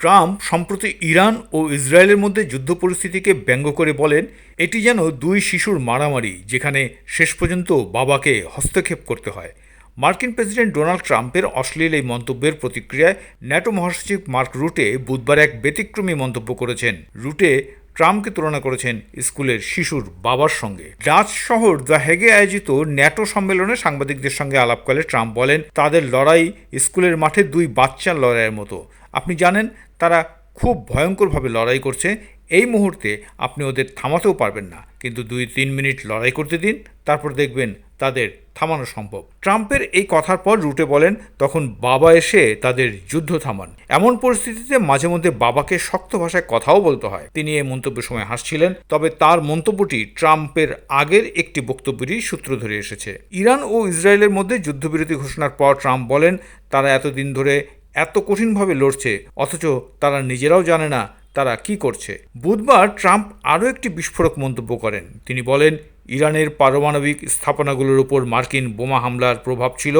Trump সম্প্রতি Iran ও ইসরায়েলের মধ্যে যুদ্ধ পরিস্থিতিকে ব্যঙ্গ করে বলেন, এটি যেন দুই শিশুর মারামারি, যেখানে শেষ পর্যন্ত বাবাকে হস্তক্ষেপ করতে হয়। মার্কিন প্রেসিডেন্ট ডোনাল্ড ট্রাম্পের অশ্লীল এই মন্তব্যের প্রতিক্রিয়ায় ন্যাটো মহাসচিব মার্ক রুটে বুধবার এক ব্যতিক্রমী মন্তব্য করেছেন। রুটে ট্রাম্পকে তুলনা করেছেন স্কুলের শিশুর বাবার সঙ্গে। ডাচ শহর দ্য হেগে আয়োজিত ন্যাটো সম্মেলনে সাংবাদিকদের সঙ্গে আলাপকালে ট্রাম্প বলেন, তাদের লড়াই স্কুলের মাঠে দুই বাচ্চার লড়াইয়ের মতো। আপনি জানেন, তারা খুব ভয়ঙ্করভাবে লড়াই করছে। এই মুহূর্তে আপনি ওদের থামাতেও পারবেন না। কিন্তু দুই তিন মিনিট লড়াই করতে দিন, তারপর দেখবেন তাদের থামানো সম্ভব। ট্রাম্পের এই কথার পর রুটে বলেন, তখন বাবা এসে তাদের যুদ্ধ থামান। এমন পরিস্থিতিতে মাঝে মধ্যে বাবাকে শক্ত ভাষায় কথাও বলতে হয়। তিনি এই মন্তব্যের সময় হাসছিলেন, তবে তার মন্তব্যটি ট্রাম্পের আগের একটি বক্তব্যেরই সূত্র ধরে এসেছে। ইরান ও ইসরায়েলের মধ্যে যুদ্ধবিরতি ঘোষণার পর ট্রাম্প বলেন, তারা এতদিন ধরে এত কঠিনভাবে লড়ছে, অথচ তারা নিজেরাও জানে না তারা কি করছে? বুধবার ট্রাম্প আরও একটি বিস্ফোরক মন্তব্য করেন। তিনি বলেন, ইরানের পারমাণবিক স্থাপনাগুলোর উপর মার্কিন বোমা হামলার প্রভাব ছিল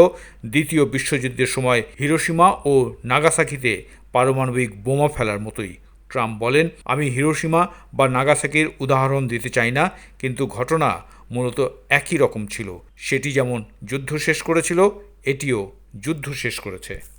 দ্বিতীয় বিশ্বযুদ্ধের সময় হিরোসীমা ও নাগাসাকিতে পারমাণবিক বোমা ফেলার মতোই। ট্রাম্প বলেন, আমি হিরোসীমা বা নাগাসাকির উদাহরণ দিতে চাই না, কিন্তু ঘটনা মূলত একই রকম ছিল। সেটি যেমন যুদ্ধ শেষ করেছিল, এটিও যুদ্ধ শেষ করেছে।